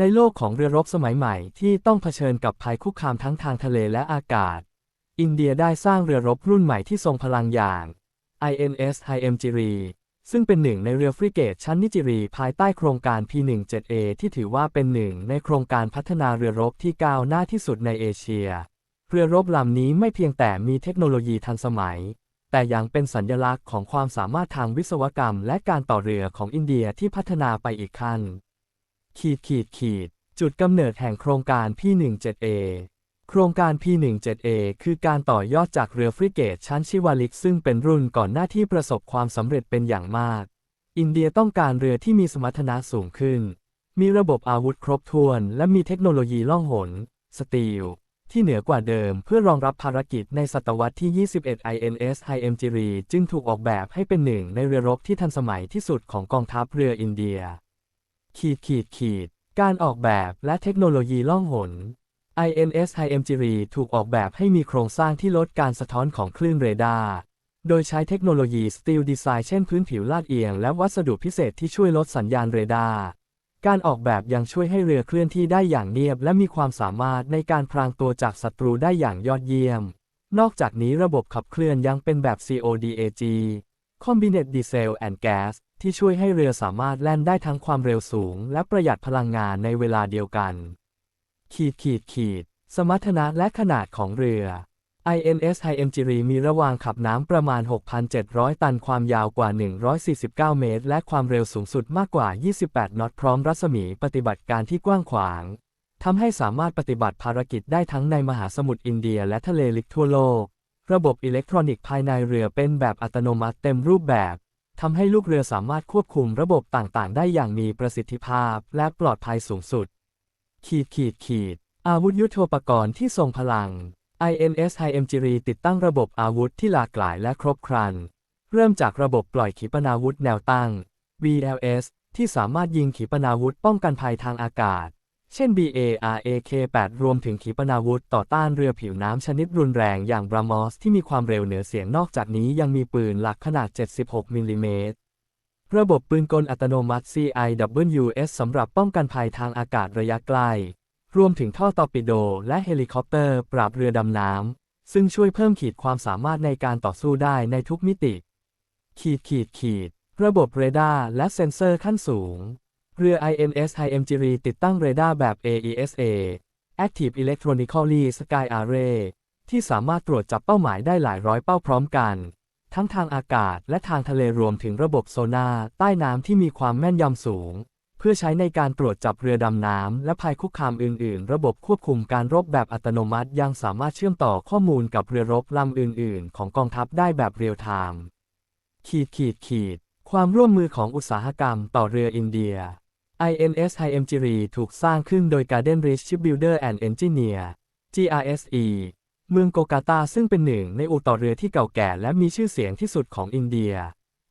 ในโลกของเรือรบสมัยใหม่ที่ต้องเผชิญกับภัยคุกคามทั้งทางทะเลและอากาศ อินเดียได้สร้างเรือรบรุ่นใหม่ที่ทรงพลังอย่าง INS Hyamgiri ซึ่งเป็นหนึ่งในเรือฟริเกตชั้นนิจิรีภายใต้โครงการ P17A ที่ถือว่าเป็นหนึ่งในโครงการพัฒนาเรือรบที่ก้าวหน้าที่สุดในเอเชีย เรือรบลำนี้ไม่เพียงแต่มีเทคโนโลยีทันสมัย แต่ยังเป็นสัญลักษณ์ของความสามารถทางวิศวกรรม และการต่อเรือของอินเดียที่พัฒนาไปอีกขั้น ขีดขีดขีดจุดกำเนิดแห่งโครงการ P17A โครงการ P17A คือการต่อยอดจากเรือฟริเกตชั้นชิวาลิกซึ่งเป็นรุ่นก่อนหน้าที่ประสบความสำเร็จเป็นอย่างมาก อินเดียต้องการเรือที่มีสมรรถนะสูงขึ้น มีระบบอาวุธครบถ้วน และมีเทคโนโลยีล่องหน สตีล ที่เหนือกว่าเดิมเพื่อรองรับภารกิจในศตวรรษที่ 21 INS Hyamgiri จึงถูกออกแบบให้เป็นหนึ่งในเรือรบที่ทันสมัยที่สุดของกองทัพเรืออินเดีย ขีดขีดขีด การออกแบบและเทคโนโลยีล่องหน INS Hyamgiri ถูกออกแบบให้มีโครงสร้างที่ลดการสะท้อนของคลื่นเรดาร์ โดยใช้เทคโนโลยีสตีลดีไซน์เช่นพื้นผิวลาดเอียงและวัสดุพิเศษที่ช่วยลดสัญญาณเรดาร์ การออกแบบยังช่วยให้เรือเคลื่อนที่ได้อย่างเนียบ และมีความสามารถในการพรางตัวจากศัตรูได้อย่างยอดเยี่ยม นอกจากนี้ระบบขับเคลื่อนยังเป็นแบบ CODAG Combined Diesel and Gas ที่ช่วยให้เรือสามารถแล่นได้ทั้งความเร็วสูง และประหยัดพลังงานในเวลาเดียวกันขีดขีดขีด สมรรถนะและขนาดของเรือ INS Hyamgiri มีระวางขับน้ำประมาณ 6,700 ตันความยาวกว่า 149 เมตร และความเร็วสูงสุดมากกว่า 28 นอตพร้อมรัศมีปฏิบัติการที่กว้างขวาง ทำให้สามารถปฏิบัติภารกิจได้ทั้งในมหาสมุทรอินเดียและทะเลลึกทั่วโลก ระบบอิเล็กทรอนิกส์ภายในเรือเป็นแบบอัตโนมัติเต็มรูปแบบ ทำให้ลูกเรือสามารถควบคุมระบบต่างๆ ได้อย่างมีประสิทธิภาพและปลอดภัยสูงสุด ขีดขีดขีด อาวุธยุทโธปกรณ์ที่ทรงพลัง INS Hyamgiri ติดตั้งระบบอาวุธที่หลากหลายและครบครัน เริ่มจากระบบปล่อยขีปนาวุธแนวตั้ง VLS ที่สามารถยิงขีปนาวุธป้องกันภัยทางอากาศ เช่น BARAK-8 รวมถึงขีปนาวุธต่อต้านเรือผิวน้ำชนิดรุนแรงอย่าง BrahMos ที่มีความเร็วเหนือเสียงนอกจากนี้ยังมีปืนหลักขนาด 76 มิลลิเมตร ระบบปืนกลอัตโนมัติ CIWS สำหรับป้องกันภัยทางอากาศระยะไกล รวมถึงท่อตอร์ปิโดและเฮลิคอปเตอร์ปราบเรือดำน้ำ ซึ่งช่วยเพิ่มขีดความสามารถในการต่อสู้ได้ในทุกมิติ ขีดขีดขีด ระบบเรดาร์และเซ็นเซอร์ขั้นสูง เรือ INS Hyamgiri ติดตั้งเรดาร์แบบ AESA Active Electronically Sky Array ที่สามารถตรวจจับเป้าหมายได้หลายร้อยเป้าพร้อมกัน ทั้งทางอากาศและทางทะเลรวมถึงระบบโซนาร์ใต้น้ำที่มีความแม่นยำสูง เพื่อใช้ในการตรวจจับเรือดำน้ำและภัยคุกคามอื่น ๆ ระบบควบคุมการรบแบบอัตโนมัติยังสามารถเชื่อมต่อข้อมูลกับเรือรบลำอื่น ๆ ของกองทัพได้แบบเรียลไทม์ขีดขีดขีด ความร่วมมือของอุตสาหกรรมต่อเรืออินเดีย INS HiMGRI ถูกสร้างขึ้นโดย Garden Ridge Shipbuilder and Engineer GRSE เมืองโกกาตาซึ่งเป็นหนึ่งในอู่ต่อเรือที่เก่าแก่และมีชื่อเสียงที่สุดของอินเดีย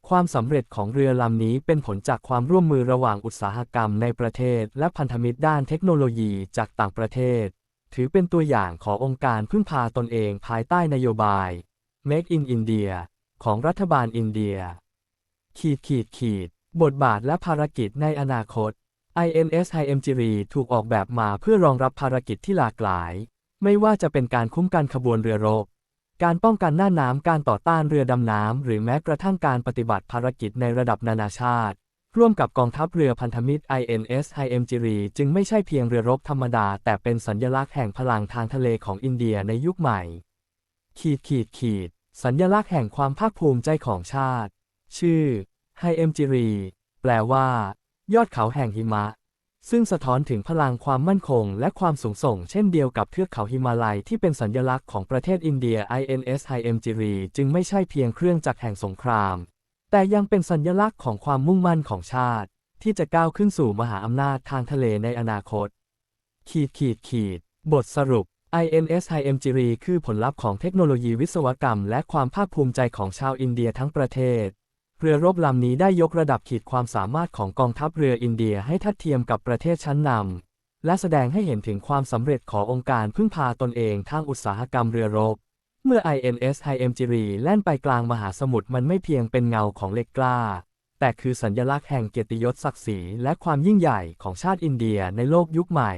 ความสำเร็จของเรือลำนี้เป็นผลจากความร่วมมือระหว่างอุตสาหกรรมในประเทศ และพันธมิตรด้านเทคโนโลยีจากต่างประเทศ ถือเป็นตัวอย่างขององค์การพึ่งพาตนเองภายใต้นโยบาย Make in India ของรัฐบาลอินเดีย ขีดขีดขีด บทบาทและภารกิจในอนาคต INS Hyamgiri ถูกออกแบบมาเพื่อรองรับภารกิจที่หลากหลาย ไม่ว่าจะเป็นการคุ้มกันขบวนเรือรบ การป้องกันหน้าน้ำการต่อต้านเรือดำน้ำ หรือแม้กระทั่งการปฏิบัติภารกิจในระดับนานาชาติ ร่วมกับกองทัพเรือพันธมิตร INS Hyamgiri จึงไม่ใช่เพียงเรือรบธรรมดา แต่เป็นสัญลักษณ์แห่งพลังทางทะเลของอินเดียในยุคใหม่ ขีดขีดขีด สัญลักษณ์แห่งความภาคภูมิใจของชาติ ชื่อ Hyamgiri แปลว่า ยอดเขาแห่งหิมะ ซึ่งสะท้อนถึงพลังความมั่นคงและความสูงส่ง เช่นเดียวกับเทือกเขาหิมาลัยที่เป็นสัญลักษณ์ของประเทศอินเดีย INS Hyamgiri จึงไม่ใช่เพียงเครื่องจักรแห่งสงคราม แต่ยังเป็นสัญลักษณ์ของความมุ่งมั่นของชาติ ที่จะก้าวขึ้นสู่มหาอำนาจทางทะเลในอนาคต ขีดขีดขีด บทสรุป INS Hyamgiri คือผลลัพธ์ของเทคโนโลยีวิศวกรรม และความภาคภูมิใจของชาวอินเดียทั้งประเทศ เรือรบลำนี้ได้ยกระดับขีดความสามารถของกองทัพเรืออินเดียให้ทัดเทียมกับประเทศชั้นนำ และแสดงให้เห็นถึงความสำเร็จขององค์การพึ่งพาตนเองทางอุตสาหกรรมเรือรบ เมื่อ INS Hyamgiri แล่นไปกลางมหาสมุทรมันไม่เพียงเป็นเงาของเหล็กกล้า แต่คือสัญลักษณ์แห่งเกียรติยศศักดิ์ศรีและความยิ่งใหญ่ของชาติอินเดียในโลกยุคใหม่